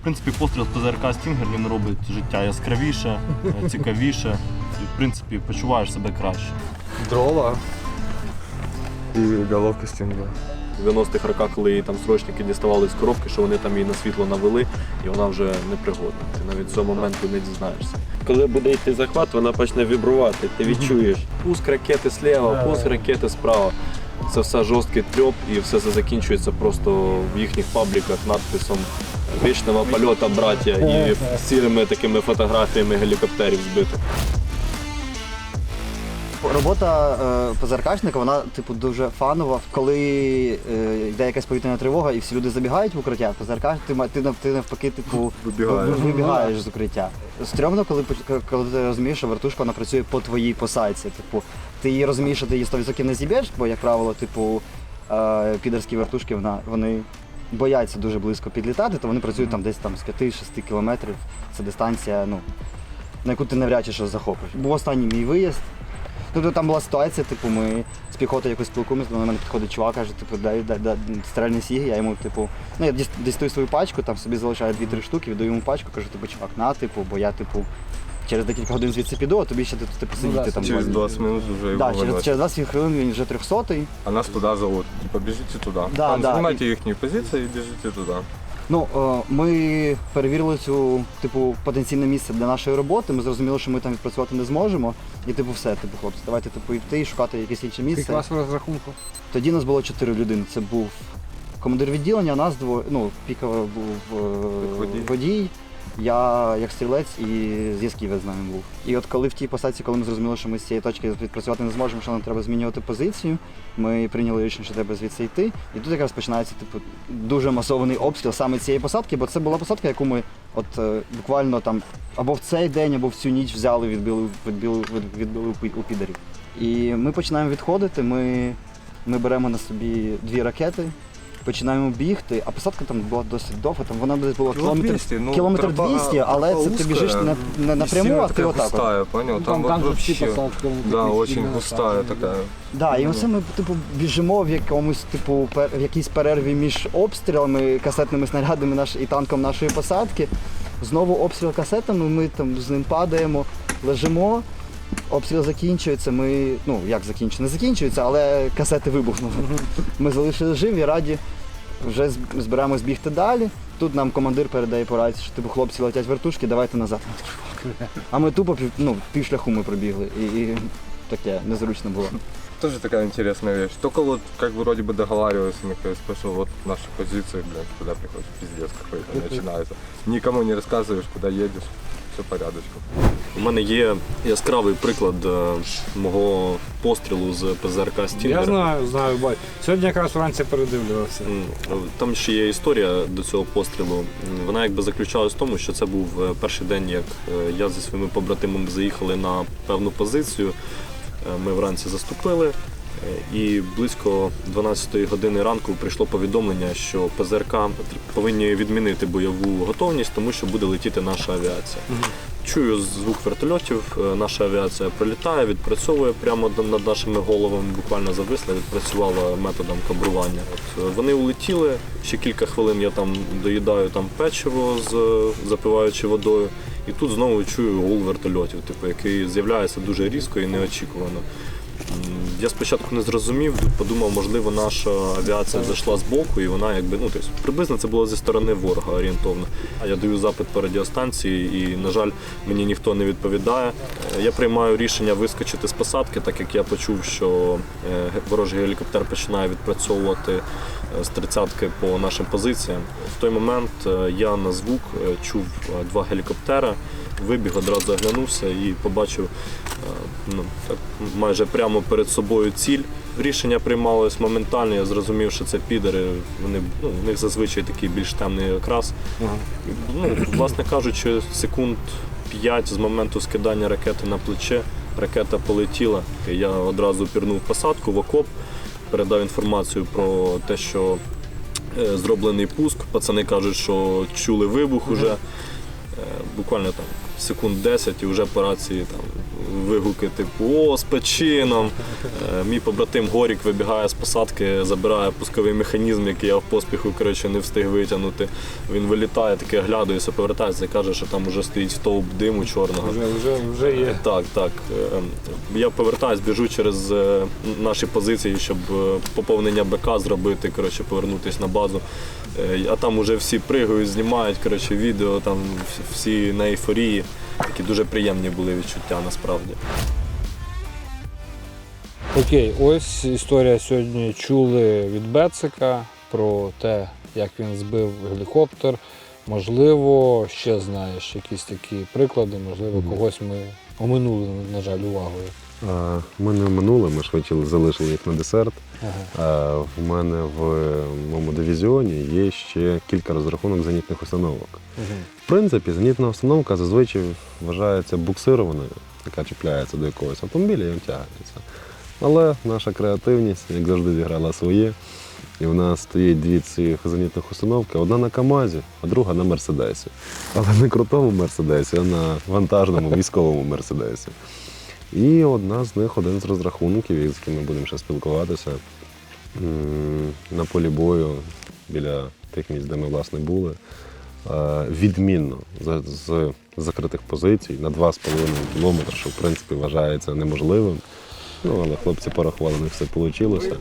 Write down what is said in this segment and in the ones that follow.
В принципі, постріл з ПЗРК Стінгер він робить життя яскравіше, е, цікавіше. І, в принципі, почуваєш себе краще. Дрова і головка стінга. В 90-х роках, коли її там срочники діставали з коробки, що вони там її на світло навели, і вона вже непригодна. Ти навіть цього моменту не дізнаєшся. Коли буде йти захват, вона почне вібрувати. Ти відчуєш пуск ракети зліва, пуск ракети справа. Це все жорсткий трьоп і все це закінчується просто в їхніх пабліках надписом Вічного польоту, браття і цілими такими фотографіями гелікоптерів збитих. Робота е, ПЗРКшника, вона типу дуже фанова. Коли е, йде якась повітряна тривога і всі люди забігають в укриття, ПЗРК, ти, ма- ти, нав- ти навпаки, типу, Вибігаєш. ви- вибігаєш з укриття. Стрьомно, коли, поч- коли ти розумієш, що вертушка вона працює по твоїй посадці. Типу, ти її розумієш, що ти її 100% не зіб'єш, бо, як правило, типу, е, підерські вертушки вона, вони бояться дуже близько підлітати, то вони працюють там десь там з 5-6 кілометрів. Це дистанція, ну, на яку ти навряд чи щось захопиш. Був останній мій виїзд. Тобто там була ситуація, типу, ми з піхотою якось спілкуємося, до мене підходить чувак, каже, типу, дай, дай, дай стрельний сіг, я йому, типу, ну я дістаю свою пачку, там собі залишаю дві-три штуки, віддаю йому пачку, кажу, типу, чувак, на, типу, бо я, типу, через декілька годин звідси піду, а тобі ще типу, сидіти там. Через два- 20 минут вже його Да, через, через 20 хвилин він вже 300-й. А нас туди зовут. Типа біжите туди. Да, Там да, знімайте їхні позиції і біжите туди. Ну, е, ми перевірили цю, типу, потенційне місце для нашої роботи. Ми зрозуміли, що ми там відпрацювати не зможемо. І типу, все, типу, хлопці, давайте типу йти і шукати якесь інше Скільки місце. вас в розрахунку? Тоді нас було чотири людини. Це був командир відділення, нас двоє, ну, піково був е, Водій. водій, я як стрілець і зв'язківець з нами був. І от коли в тій посадці, коли ми зрозуміли, що ми з цієї точки відпрацювати не зможемо, що нам треба змінювати позицію, ми прийняли рішення, що треба звідси йти. І тут якраз починається типу, дуже масований обстріл саме цієї посадки, бо це була посадка, яку ми от е, буквально там або в цей день, або в цю ніч взяли, відбили, відбили, від- відбили у пі- у підерів. І ми починаємо відходити. Ми, ми беремо на собі дві ракети, починаємо бігти, а посадка там була досить довга, там вона десь була кілометр, 200, ну, кілометр тропа- 200, але це ти біжиш не, не напряму, а ти отак. от. густая, понял? Ну, Там, там, вот вообще, вони да, очень густая такая. Да, і оце ми типу біжимо в якомусь, типу, пер- в якійсь перерві між обстрілами, касетними снарядами наш, і танком нашої посадки. Знову обстріл касетами, ми там з ним падаємо, лежимо. Обстріл закінчується, ми, ну як закінчується, не закінчується, але касети вибухнули. Ми залишили живі, раді, вже з- збираємось бігти далі. Тут нам командир передає по рації, що типу хлопці летять вертушки, давайте назад. А ми тупо пів, ну, пів шляху ми пробігли. І, і таке незручно було. Тоже такая интересная вещь. Только вот как бы вроде бы договаривались, мы как спрашивал, вот наши позиции, блядь, куда приходишь, пиздец какой-то начинается. Никому не рассказываешь, куда едешь, все порядочку. У мене є яскравий приклад е, мого пострілу з ПЗРК Стінгер. Я знаю, знаю, бать. Сьогодні якраз вранці передивлювався. М, Там ще є історія до цього пострілу. М, Вона якби заключалась в тому, що це був е, перший день, як е, я зі своїми побратимами заїхали на певну позицію. Е, Ми вранці заступили. Е, І близько 12-ї години ранку прийшло повідомлення, що ПЗРК повинні відмінити бойову готовність, тому що буде летіти наша авіація. Чую звук вертольотів, е, наша авіація пролітає, відпрацьовує прямо над нашими головами, буквально зависла, відпрацювала методом кабрування. От, е, вони улетіли, ще кілька хвилин я там доїдаю там печиво, з, запиваючи водою. І тут знову чую гул вертольотів, типу, який з'являється дуже різко і неочікувано. Я спочатку не зрозумів, подумав, можливо, наша авіація зайшла з боку, і вона якби ну тобто, приблизно це було зі сторони ворога орієнтовно. А я даю запит по радіостанції, і, на жаль, мені ніхто не відповідає. Е, Я приймаю рішення вискочити з посадки, так як я почув, що е, ворожий гелікоптер починає відпрацьовувати е, з тридцятки по нашим позиціям. В той момент я на звук чув два гелікоптери. Вибіг, одразу оглянувся і побачив е, ну, так, майже прямо перед собою ціль. Рішення приймалось моментально, я зрозумів, що це підери, вони, ну, у них зазвичай такий більш темний окрас. Ну, власне кажучи, секунд 5 з моменту скидання ракети на плече, ракета полетіла. Я одразу пірнув посадку в окоп, передав інформацію про те, що е, зроблений пуск. Пацани кажуть, що чули вибух уже. Е, буквально там секунд 10 і вже по рації там вигуки типу О, з печином. Е, Мій побратим Горік вибігає з посадки, забирає пусковий механізм, який я в поспіху коротше, не встиг витягнути. Він вилітає, таке оглядується, повертається і каже, що там вже стоїть стовп диму чорного. Вже, вже, вже є. Так, так. Е, Я повертаюсь, біжу через е, наші позиції, щоб е, поповнення БК зробити, коротше, повернутися на базу. Е, А там уже всі пригають, знімають коротше, відео, там всі на ейфорії. Такі дуже приємні були відчуття насправді. Окей, ось історія сьогодні чули від Бецика про те, як він збив гелікоптер. Можливо, ще знаєш якісь такі приклади, можливо, когось ми оминули, на жаль, увагою. А, Ми не минули, ми швидше залишили їх на десерт. Ага. В мене в моєму дивізіоні є ще кілька розрахунок зенітних установок. В принципі, зенітна установка зазвичай вважається буксированою, яка чіпляється до якогось автомобіля і тягнеться. Але наша креативність, як завжди, зіграла своє. І в нас стоїть дві цих зенітних установки: одна на КАМАЗі, а друга на Мерседесі. Але не крутому Мерседесі, а на вантажному військовому Мерседесі. І одна з них, один з розрахунків, з яким ми будемо ще спілкуватися, на полі бою біля тих місць, де ми власне були, е, відмінно з, закритих позицій на 2,5 кілометри, що в принципі вважається неможливим. Ну, але хлопці порахували, не все вийшло.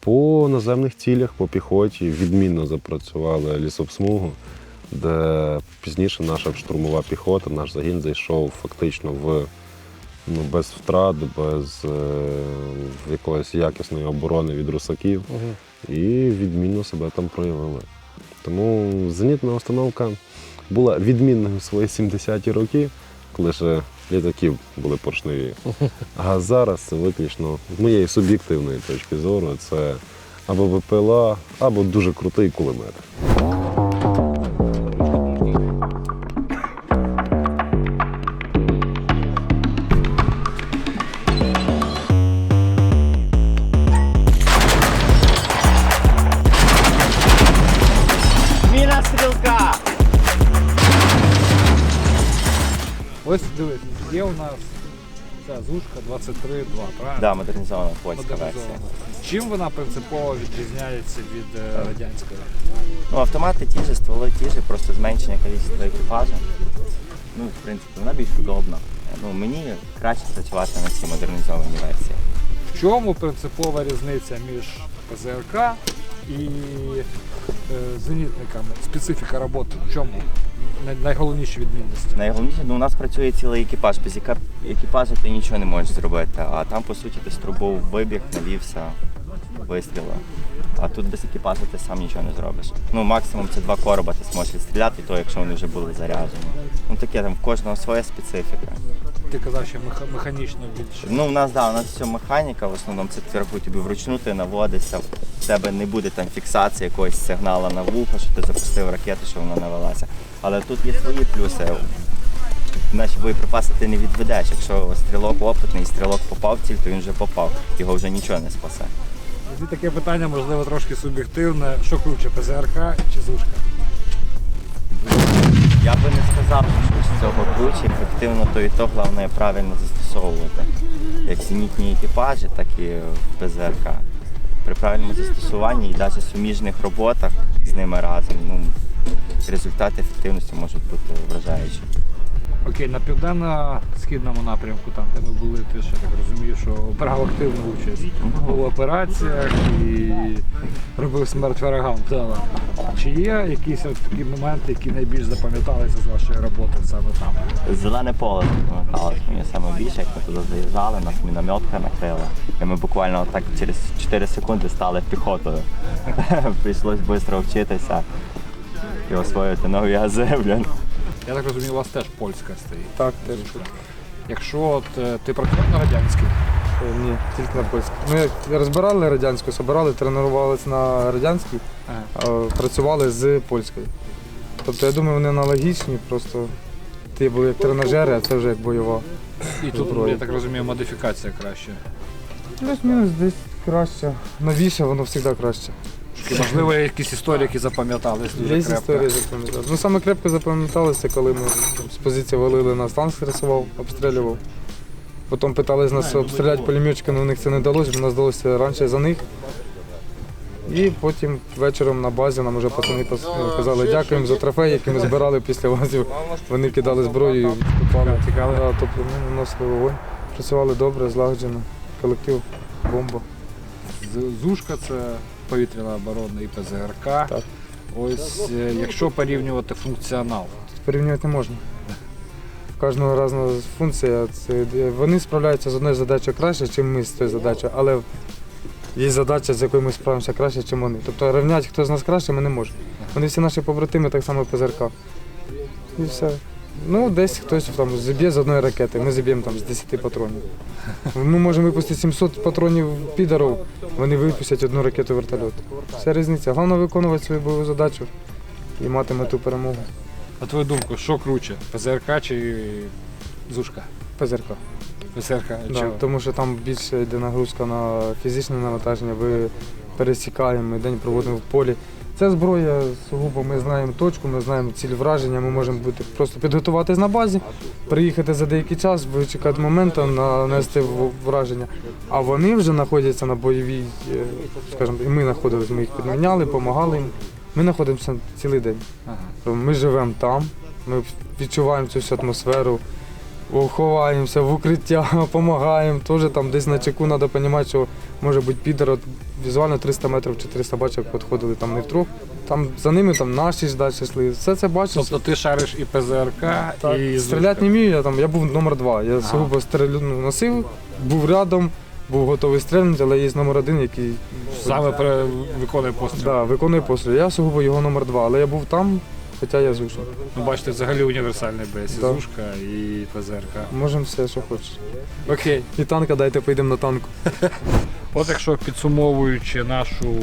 По наземних цілях, по піхоті відмінно запрацювали лісовсмугу, де пізніше наша штурмова піхота, наш загін зайшов фактично в ну, без втрат, без е, якоїсь якісної оборони від русаків і відмінно себе там проявили. Тому зенітна установка була відмінною в свої 70-ті роки, коли ще літаків були поршневі. А зараз це виключно з моєї суб'єктивної точки зору, це або ВПЛА, або дуже крутий кулемет. Стрілка! Ось дивись, є у нас ця зушка 23.2, правильно? Да, модернізована польська версія. Модернізована. Чим вона принципово відрізняється від е, радянської? Ну, автомати ті ж, стволи ті ж, просто зменшення кількості екіпажу. Ну, в принципі, вона більш удобна. Ну, мені краще працювати на цій модернізованій версії. В чому принципова різниця між ПЗРК і е, зенітниками? Специфіка роботи в чому? Найголовніші відмінності. Найголовніше, ну, у нас працює цілий екіпаж. Без екіпажу ти нічого не можеш зробити. А там, по суті, ти з трубов вибіг, навівся, вистрілив. А тут без екіпажу ти сам нічого не зробиш. Ну, максимум це два короба ти зможеш відстріляти, то, якщо вони вже були заряджені. Ну таке там в кожного своя специфіка. Ти казав, що меха- механічно більше. Ну, у нас да, у нас все механіка, в основному це тверху тобі вручну ти наводишся. В тебе не буде там фіксації якогось сигналу на вухо, що ти запустив ракету, що вона навелася. Але тут є свої плюси. Наші боєприпаси ти не відведеш. Якщо стрілок опитний, стрілок попав в ціль, то він вже попав. Його вже нічого не спасе. Тоді таке питання, можливо, трошки суб'єктивне. Що круче, ПЗРК чи зушка? Я би не сказав, що з цього круче, ефективно то і то головне правильно застосовувати. Як зенітні екіпажі, так і в ПЗРК. При правильному застосуванні і навіть суміжних роботах з ними разом, ну, результати ефективності можуть бути вражаючі. Окей, на південно-східному напрямку, там де ми були, ти ще так розумію, що брав активну участь у операціях і робив смерть ворогам. Чи є якісь от такі моменти, які найбільш запам'яталися з вашої роботи саме там? Зелене поле запам'яталось мені саме більше, як ми туди заїжджали, нас мінометка накрила. І ми буквально так через 4 секунди стали піхотою. Прийшлось швидко вчитися і освоїти нові ази, блін. Я так розумію, у вас теж польська стоїть. Так, теж. Якщо от е, ти працював на радянській, Е, Ні, тільки на польській. Ми розбирали радянську, собирали, тренувалися на радянській, Ага. працювали з польською. Тобто я думаю, вони аналогічні, просто ті були як тренажери, а це вже як бойова. і тут, Зброя. я так розумію, модифікація краще. Плюс-мінус десь краще. Новіше, воно завжди краще. Ракетки. Можливо, якісь історії, які запам'ятались дуже Є крепко. історії запам'ятали. Ну саме крепко запам'яталося, коли ми з позиції валили нас танк стресував, обстрілював. Потім питались нас обстріляти пулеметчиками, у них це не вдалося, бо нас вдалося раніше за них. І потім вечором на базі нам вже пацани пос- казали дякуємо за трофей, який ми збирали після вазів. Вони кидали зброю і відступали. Тікали. Да, тобто ми наносили вогонь. Працювали добре, злагоджено. Колектив бомба. З- Зушка це повітряна оборона і ПЗРК. Так. Ось е, якщо порівнювати функціонал, Порівнювати не можна. Кожного різна функція. Це, вони справляються з одною задачею краще, ніж ми з тою задачею, але є задача, з якою ми справимося краще, ніж вони. Тобто рівняти, хто з нас краще, ми не можемо. Вони всі наші побратими так само ПЗРК. І все. Ну, десь хтось там зіб'є з одної ракети, ми зіб'ємо там з 10 патронів. Ми можемо випустити 700 патронів підарів, вони випустять одну ракету вертольот. Вся різниця. Головне виконувати свою бойову задачу і мати мету перемогу. на твою думку, що круче? ПЗРК чи Зушка? ПЗРК. ПЗРК Да, тому що там більше йде нагрузка на фізичне навантаження, ви пересікаємо, ми день проводимо в полі. Це зброя сугубо, ми знаємо точку, ми знаємо ціль враження, ми можемо бути просто підготуватись на базі, приїхати за деякий час, вичекати моменту, нанести враження. А вони вже знаходяться на бойовій, е, скажімо, і ми знаходилися, ми їх підміняли, допомагали їм. Ми знаходимося цілий день. Ми живемо там, ми відчуваємо цю всю атмосферу, ховаємося в укриття, допомагаємо. Теж там десь на чеку треба розуміти, що може бути підер, от візуально 300 метрів 400 бачок підходили там не втрьох. Там за ними там наші ж далі йшли. Все це бачив. Тобто ти шариш і ПЗРК, Так, і стріляти не вмію, я там я був номер два. Я сугубо стрілю ну, носив, був рядом, був готовий стрільнути, але є номер один, який Саме при- виконує постріл. да, виконує постріл. Я сугубо його номер два, але я був там, хоча я зушив. Ну, бачите, взагалі універсальний БС, Да. Зушка і ПЗРК. Можемо все, що хочеш. Окей. І танка дайте поїдемо на танку. От якщо підсумовуючи нашу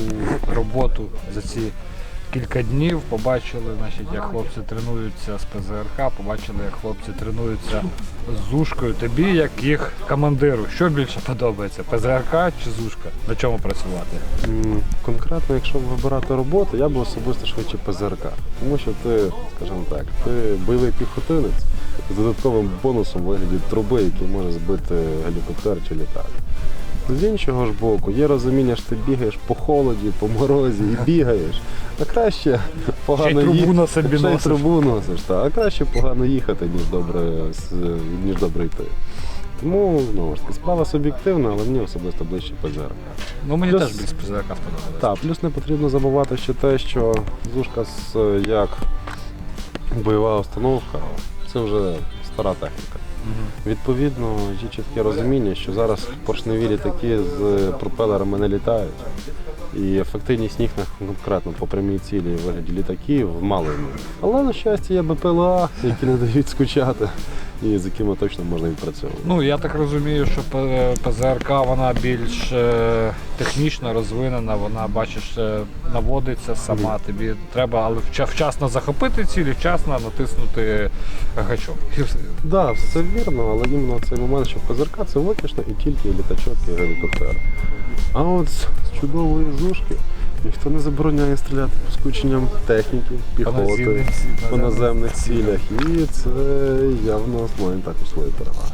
роботу за ці кілька днів, побачили, значить, як хлопці тренуються з ПЗРК, побачили, як хлопці тренуються з Зушкою. Тобі, як їх командиру, що більше подобається? ПЗРК чи Зушка? На чому працювати? Конкретно, якщо вибирати роботу, я б особисто швидше ПЗРК. Тому що ти, скажімо так, ти бойовий піхотинець з додатковим бонусом в вигляді труби, який може збити гелікоптер чи літак. З іншого ж боку, є розуміння, що ти бігаєш по холоді, по морозі і бігаєш. А краще Ще й погано трубу на собі Ще й носиш. трубу носиш, так. А краще погано їхати, ніж добре, с- ніж добре йти. Тому, знову ж таки, справа суб'єктивна, але мені особисто ближче ПЗРК. Ну мені Плюс- теж більше ПЗРК сподобалося. Так, плюс не потрібно забувати ще те, що зушка з як бойова установка це вже стара техніка. Відповідно, є чітке розуміння, що зараз поршневі літаки з пропелерами не літають. І ефективність їх конкретно по прямій цілі вигляді літаків мало. Але на щастя є БПЛА, які не дають скучати і з якими точно можна відпрацьовувати. Ну, я так розумію, що ПЗРК вона більш е, технічно розвинена, вона, бачиш, е, наводиться сама. Тобі треба але вча- вчасно захопити ціль, і вчасно натиснути гачок. Так, да, все вірно, але іменно цей момент, що ПЗРК це виключно і тільки літачок і гелікоптер. А от з чудової зушки ніхто не забороняє стріляти по скученням техніки, піхоти, по наземних цілях. І це явно має також свої переваги.